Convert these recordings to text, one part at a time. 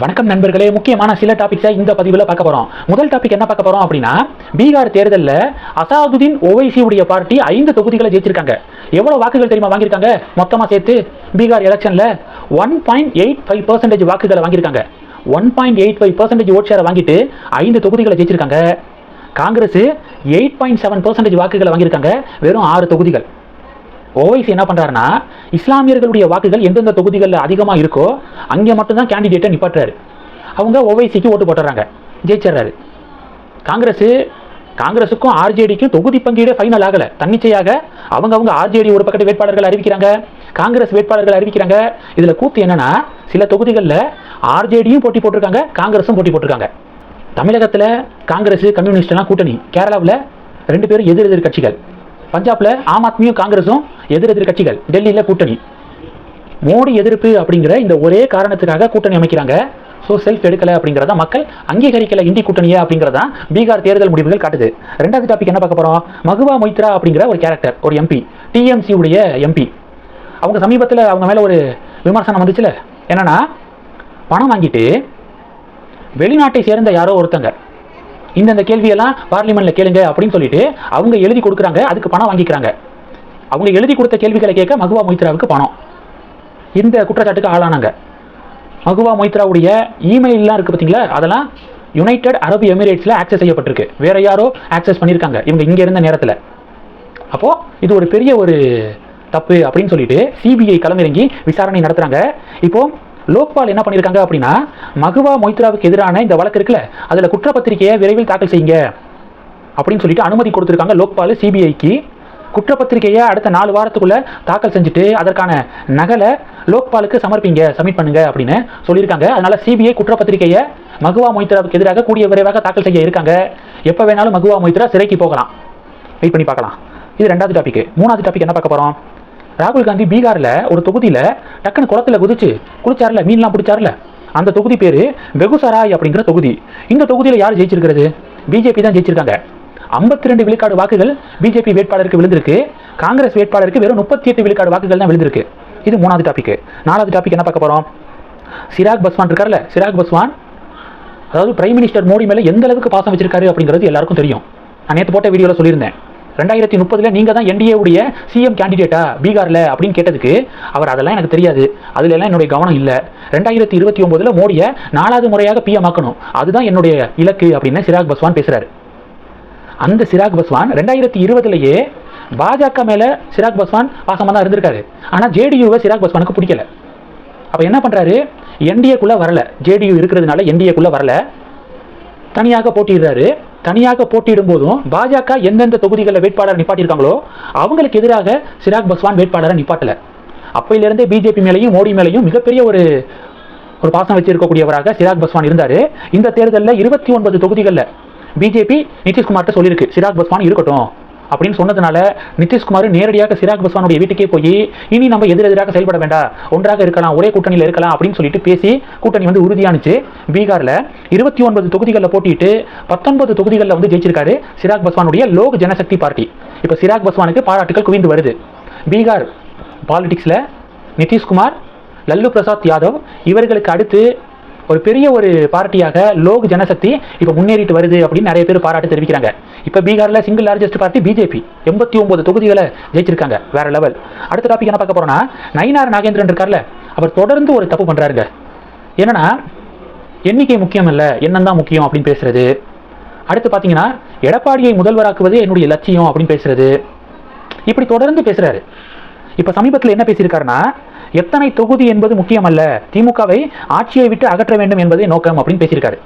வணக்கம் நண்பர்களே. முக்கியமான சில டாபிக்ஸை இந்த பதிவில் பார்க்க போகிறோம் முதல் டாபிக் என்ன பார்க்க போகிறோம் அப்படின்னா பீகார் தேர்தலில் அசாதுதீன் ஓவைசியுடைய பார்ட்டி ஐந்து தொகுதிகளை ஜெயிச்சிருக்காங்க. எவ்வளோ வாக்குகள் தெரியுமா வாங்கியிருக்காங்க? மொத்தமாக சேர்த்து பீகார் எலெக்ஷனில் one point eight five percentage வாக்குகளை வாங்கியிருக்காங்க. One point eight five percentage vote ஷேரை வாங்கிட்டு ஐந்து தொகுதிகளை ஜெயிச்சிருக்காங்க. Congress eight point seven percentage வாக்குகளை வாங்கியிருக்காங்க. வெறும் ஆறு தொகுதிகள். ஓவைசி என்ன பண்ணுறாருன்னா இஸ்லாமியர்களுடைய வாக்குகள் எந்தெந்த தொகுதிகளில் அதிகமாக இருக்கோ அங்கே மட்டும்தான் கேண்டிடேட்டை நிப்பாட்டுறாரு. அவங்க ஓவைசிக்கு ஓட்டு போட்டுறாங்க. ஜெயிச்சிடுறாரு. காங்கிரஸ் காங்கிரஸுக்கும் ஆர்ஜேடிக்கும் தொகுதி பங்கீடு ஃபைனல் ஆகலை. தன்னிச்சையாக அவங்க அவங்க ஆர்ஜேடி ஒரு பக்கத்து வேட்பாளர்கள் அறிவிக்கிறாங்க. காங்கிரஸ் வேட்பாளர்கள் அறிவிக்கிறாங்க. இதில் கூத்து என்னன்னா சில தொகுதிகளில் ஆர்ஜேடியும் போட்டி போட்டிருக்காங்க காங்கிரஸும் போட்டி போட்டிருக்காங்க. தமிழகத்தில் காங்கிரஸ் கம்யூனிஸ்ட்லாம் கூட்டணி. கேரளாவில் ரெண்டு பேரும் எதிர் எதிர் கட்சிகள். பஞ்சாப்ல ஆம் ஆத்மியும் காங்கிரஸும் எதிர் எதிர் கட்சிகள் டெல்லியில் கூட்டணி. மோடி எதிர்ப்பு அப்படிங்கிற இந்த ஒரே காரணத்துக்காக கூட்டணி அமைக்கிறாங்க. ஸோ செல்ஃப் எடுக்கலை அப்படிங்கிறத மக்கள் அங்கீகரிக்கல இந்தி கூட்டணியா அப்படிங்கிறதா பீகார் தேர்தல் முடிவுகள் காட்டுது. ரெண்டாவது டாபிக் என்ன பார்க்க போறோம்? மகுவா மொய்த்ரா அப்படிங்கிற ஒரு கேரக்டர் ஒரு எம்பி டிஎம்சி உடைய எம்பி அவங்க சமீபத்தில் அவங்க மேலே ஒரு விமர்சனம் வந்துச்சுல. என்னன்னா பணம் வாங்கிட்டு வெளிநாட்டை சேர்ந்த யாரோ ஒருத்தங்க இந்தந்த கேள்வியெல்லாம் பார்லிமெண்ட்ல கேளுங்க அப்படின்னு சொல்லிட்டு அவங்க எழுதி கொடுக்குறாங்க அதுக்கு பணம் வாங்கிக்கிறாங்க. அவங்க எழுதி கொடுத்த கேள்விகளை கேட்க மகுவா மொய்த்ராவுக்கு பணம். இந்த குற்றச்சாட்டுக்கு ஆளானாங்க. மகுவா மொய்த்ராவுடைய இமெயிலெலாம் இருக்குது பார்த்தீங்களா அதெல்லாம் யுனைடெட் அரபு எமிரேட்ஸில் ஆக்சஸ் செய்யப்பட்டிருக்கு. வேற யாரோ ஆக்சஸ் பண்ணியிருக்காங்க. இவங்க இங்கே இருந்த நேரத்தில். அப்போது இது ஒரு பெரிய ஒரு தப்பு அப்படின்னு சொல்லிட்டு சிபிஐ களமிறங்கி விசாரணை நடத்துகிறாங்க இப்போது லோக்பால் என்ன பண்ணியிருக்காங்க அப்படின்னா மகுவா மொய்த்ராவுக்கு எதிரான இந்த வழக்கு இருக்குல்ல அதில் குற்றப்பத்திரிகையை விரைவில் தாக்கல் செய்யுங்க. அப்படின்னு சொல்லிட்டு அனுமதி கொடுத்துருக்காங்க லோக்பால் சிபிஐக்கு. குற்றப்பத்திரிகையை அடுத்த நாலு வாரத்துக்குள்ள தாக்கல் செஞ்சுட்டு அதற்கான நகலை லோக்பாலுக்கு சமர்ப்பிங்க சப்மிட் பண்ணுங்க அப்படின்னு சொல்லியிருக்காங்க. அதனால சிபிஐ குற்றப்பத்திரிகையை மகுவா மொய்த்ராவுக்கு எதிராக கூடிய விரைவாக தாக்கல் செய்ய இருக்காங்க. எப்போ வேணாலும் மகுவா மொய்த்ரா சிறைக்கு போகலாம். வெயிட் பண்ணி பார்க்கலாம். இது ரெண்டாவது டாபிக் மூணாவது டாபிக் என்ன பார்க்க போறோம்? ராகுல் காந்தி பீகாரில் ஒரு தொகுதியில் டக்குன்னு குளத்துல குதிச்சு குளிச்சார்ல மீன்லாம் பிடிச்சார்ல. அந்த தொகுதி பேர் வெகுசராய் அப்படிங்கிற தொகுதி. இந்த தொகுதியில் யார் ஜெயிச்சிருக்கிறது? பிஜேபி தான் ஜெயிச்சிருக்காங்க. 52 ரெண்டு விழுக்காடு வாக்குகள் பிஜேபி வேட்பாளருக்கு விழுந்திருக்கு. காங்கிரஸ் வேட்பாளருக்கு வெறும் முப்பத்தி எட்டு விழுக்காடு வாக்குகள் தான் விழுந்திருக்கு. இது மூணாவது டாபிக் நாலாவது டாபிக் என்ன பார்க்க போகிறோம் சிராக் பஸ்வான் இருக்கார்ல சிராக் பஸ்வான். அதாவது பிரைம் மினிஸ்டர் மோடி மேலே எந்த அளவுக்கு பாசம் வச்சிருக்காரு அப்படிங்கிறது எல்லாருக்கும் தெரியும். நான் நேற்று போட்ட வீடியோவில் சொல்லியிருந்தேன். ரெண்டாயிரத்தி முப்பதுல நீங்க தான் என்டிஏ உடைய சிஎம் கேண்டிடேட்டா பீகார்ல அப்படின்னு கேட்டதுக்கு அவர் அதெல்லாம் எனக்கு தெரியாது. அதுல எல்லாம் என்னுடைய கவனம் இல்ல. ரெண்டாயிரத்தி இருபத்தி ஒன்பதுல மோடியை நாலாவது முறையாக பிஎம் ஆக்கணும். அதுதான் என்னுடைய இலக்கு அப்படின்னு சிராக் பஸ்வான் பேசுறாரு. அந்த சிராக் பஸ்வான் ரெண்டாயிரத்தி இருபதுலயே பாஜக மேல சிராக் பஸ்வான் பாசமா தான் இருந்திருக்காரு. ஆனா ஜேடியூவை சிராக் பஸ்வானுக்கு பிடிக்கல. அப்ப என்ன பண்றாரு? என்டிஏக்குள்ள வரல. ஜேடியூ இருக்கிறதுனால என்டிஏக்குள்ள வரல. தனியாக போட்டிடுறாரு தனியாக போட்டியிடும் போதும் பாஜக எந்தெந்த தொகுதிகளில் வேட்பாளர் நிப்பாட்டியிருக்காங்களோ அவங்களுக்கு எதிராக சிராக் பஸ்வான் வேட்பாளரை நிப்பாட்டல. அப்பையிலிருந்தே பிஜேபி மேலேயும் மோடி மேலேயும் மிகப்பெரிய ஒரு ஒரு பாசம் வச்சிருக்கக்கூடியவராக சிராக் பஸ்வான் இருந்தார். இந்த தேர்தலில் இருபத்தி ஒன்பது தொகுதிகளில் பிஜேபி நிதிஷ்குமார்கிட்ட சொல்லியிருக்கு சிராக் பஸ்வான் இருக்கட்டும். அப்படின்னு சொன்னதுனால நிதிஷ்குமார் நேரடியாக சிராக் பஸ்வானுடைய வீட்டுக்கே போய் இனி நம்ம எதிரெதிராக செயல்பட வேண்டாம் ஒன்றாக இருக்கலாம் ஒரே கூட்டணியில் இருக்கலாம் அப்படின்னு சொல்லிட்டு பேசி கூட்டணி வந்து உறுதியானுச்சு. பீகாரில் இருபத்தி ஒன்பது தொகுதிகளில் போட்டிட்டு பத்தொன்பது தொகுதிகளில் வந்து ஜெயிச்சிருக்காரு சிராக் பஸ்வானுடைய லோக் ஜனசக்தி பார்ட்டி. இப்போ சிராக் பஸ்வானுக்கு பாராட்டுகள் குவிந்து வருது. பீகார் பாலிடிக்ஸில் நிதிஷ்குமார் லல்லு பிரசாத் யாதவ் இவர்களுக்கு அடுத்து ஒரு பெரிய ஒரு பார்ட்டியாக லோக் ஜனசக்தி இப்போ முன்னேறிட்டு வருது அப்படின்னு நிறைய பேர் பாராட்டு தெரிவிக்கிறாங்க. இப்போ பீகாரில் சிங்கிள் லார்ஜஸ்ட் பார்ட்டி பிஜேபி எண்பத்தி ஒன்பது தொகுதிகளை ஜெயிச்சிருக்காங்க வேற லெவல் அடுத்த டாபிக் என்ன பார்க்க போறோம்னா நயினார் நாகேந்திரன் இருக்கார்ல அவர் தொடர்ந்து ஒரு தப்பு பண்றாருங்க. என்னன்னா எண்ணிக்கை முக்கியம் இல்லை என்னந்தான் தான் முக்கியம் அப்படின்னு பேசுறது. அடுத்து பார்த்தீங்கன்னா எடப்பாடியை முதல்வராக்குவது என்னுடைய லட்சியம் அப்படின்னு பேசுறது. இப்படி தொடர்ந்து பேசுறாரு. இப்போ சமீபத்தில் என்ன பேசியிருக்காருன்னா எத்தனை தொகுதி என்பது முக்கியமல்ல. திமுகவை ஆட்சியை விட்டு அகற்ற வேண்டும் என்பதே நோக்கம் அப்படின்னு பேசியிருக்காரு.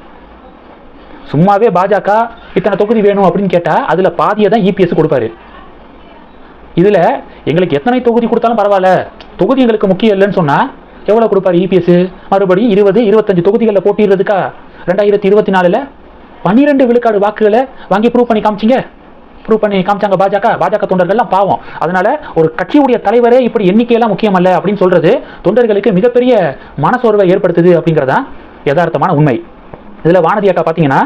சும்மாவே பாஜக இத்தனை தொகுதி வேணும் அப்படின்னு கேட்டால் அதில் பாதியை தான் இபிஎஸ் கொடுப்பாரு. இதில் எங்களுக்கு எத்தனை தொகுதி கொடுத்தாலும் பரவாயில்ல. தொகுதி எங்களுக்கு முக்கியம் இல்லைன்னு சொன்னால் எவ்வளோ கொடுப்பாரு இபிஎஸ் மறுபடியும் இருபது இருபத்தஞ்சு தொகுதிகளில் போட்டிடுறதுக்கா? ரெண்டாயிரத்தி இருபத்தி நாலில் பன்னிரெண்டு விழுக்காடு வாக்குகளை வாங்கி ப்ரூவ் பண்ணி காமிச்சிங்க. ப்ரூவ் பண்ணி காமிச்சாங்க பாஜக. பாஜக தொண்டர்கள்லாம் பாவம். அதனால ஒரு கட்சியுடைய தலைவரே இப்படி எண்ணிக்கையெல்லாம் முக்கியமல்ல அப்படின்னு சொல்றது தொண்டர்களுக்கு மிகப்பெரிய மனசோர்வை ஏற்படுத்துது அப்படிங்கிறதா யதார்த்தமான உண்மை. இதில் வானதி அக்கா பார்த்தீங்கன்னா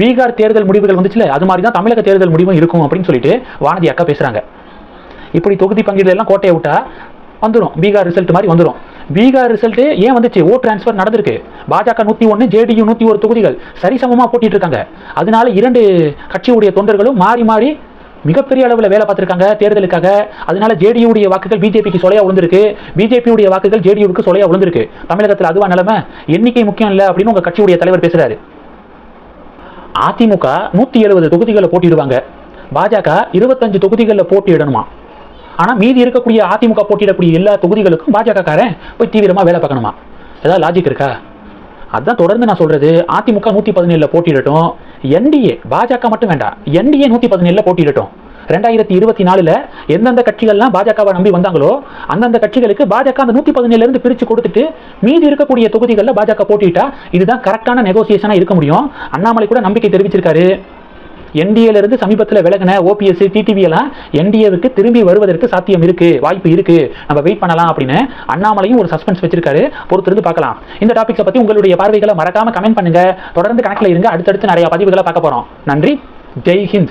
பீகார் தேர்தல் முடிவுகள் வந்துச்சுல அது மாதிரி தான் தமிழக தேர்தல் முடிவும் இருக்கும் அப்படின்னு சொல்லிட்டு வானதி அக்கா பேசுகிறாங்க இப்படி தொகுதி பங்கீடுல எல்லாம் கோட்டையை விட்டா வந்துடும் பீகார் ரிசல்ட் மாதிரி வந்துடும் பீகார் ரிசல்ட்டு ஏன் வந்துச்சு? ஓட் டிரான்ஸ்ஃபர் நடந்திருக்கு. பாஜக நூற்றி ஒன்று ஜேடியு நூற்றி ஒரு தொகுதிகள் சரிசமமாக போட்டிட்டு இருக்காங்க. அதனால இரண்டு கட்சியுடைய தொண்டர்களும் மாறி மாறி மிகப்பெரிய அளவில் வேலை பார்த்துருக்காங்க தேர்தலுக்காக. அதனால ஜேடியுடைய வாக்குகள் பிஜேபிக்கு சொலையாக விழுந்திருக்கு பிஜேபியுடைய வாக்குகள் ஜேடியுக்கு சொலையாக விழுந்திருக்கு தமிழகத்தில் அதுவா நிலைமை? எண்ணிக்கை முக்கியம் இல்லை அப்படின்னு உங்கள் கட்சியுடைய தலைவர் பேசுறாரு. அதிமுக நூற்றி எழுபது தொகுதிகளில் போட்டிடுவாங்க. பாஜக இருபத்தஞ்சு தொகுதிகளில் போட்டியிடணுமா? ஆனால் மீதி இருக்கக்கூடிய அதிமுக போட்டியிடக்கூடிய எல்லா தொகுதிகளுக்கும் பாஜகக்காரன் போய் தீவிரமாக வேலை பார்க்கணுமா? ஏதாவது லாஜிக் இருக்கா? அதான் தொடர்ந்து நான் சொல்றது அதிமுக நூற்றி பதினேழில் போட்டியிடட்டும் என்டிஏ பாஜக மட்டும் வேண்டாம் என்டிஏ நூற்றி பதினேழில் போட்டியிடட்டும். ரெண்டாயிரத்தி இருபத்தி நாலில் எந்தெந்த கட்சிகள்லாம் பாஜகவை நம்பி வந்தாங்களோ அந்தந்த கட்சிகளுக்கு பாஜக அந்த நூற்றி பதினேழுலேருந்து பிரித்து கொடுத்துட்டு மீதி இருக்கக்கூடிய தொகுதிகளில் பாஜக போட்டிட்டா இதுதான் கரெக்டான நெகோசியேஷனாக இருக்க முடியும். அண்ணாமலை கூட நம்பிக்கை தெரிவிச்சிருக்காரு. என்டிஏல இருந்து சமீபத்தில் விலகின ஓபிஎஸ் டிடிவி எல்லாம் என்டிஏவுக்கு திரும்பி வருவதற்கு சாத்தியம் இருக்கு வாய்ப்பு இருக்கு. நம்ம வெயிட் பண்ணலாம் அப்படின்னு அண்ணாமலையும் ஒரு சஸ்பென்ஸ் வச்சிருக்காரு. பொறுத்திருந்து பார்க்கலாம். இந்த டாபிக்ஸை பத்தி உங்களுடைய பார்வைகளை மறக்காம கமெண்ட் பண்ணுங்க. தொடர்ந்து கணக்கில் இருங்க. அடுத்தடுத்து நிறைய பதிவுகளை பார்க்க போறோம். நன்றி. ஜெய் ஹிந்த்.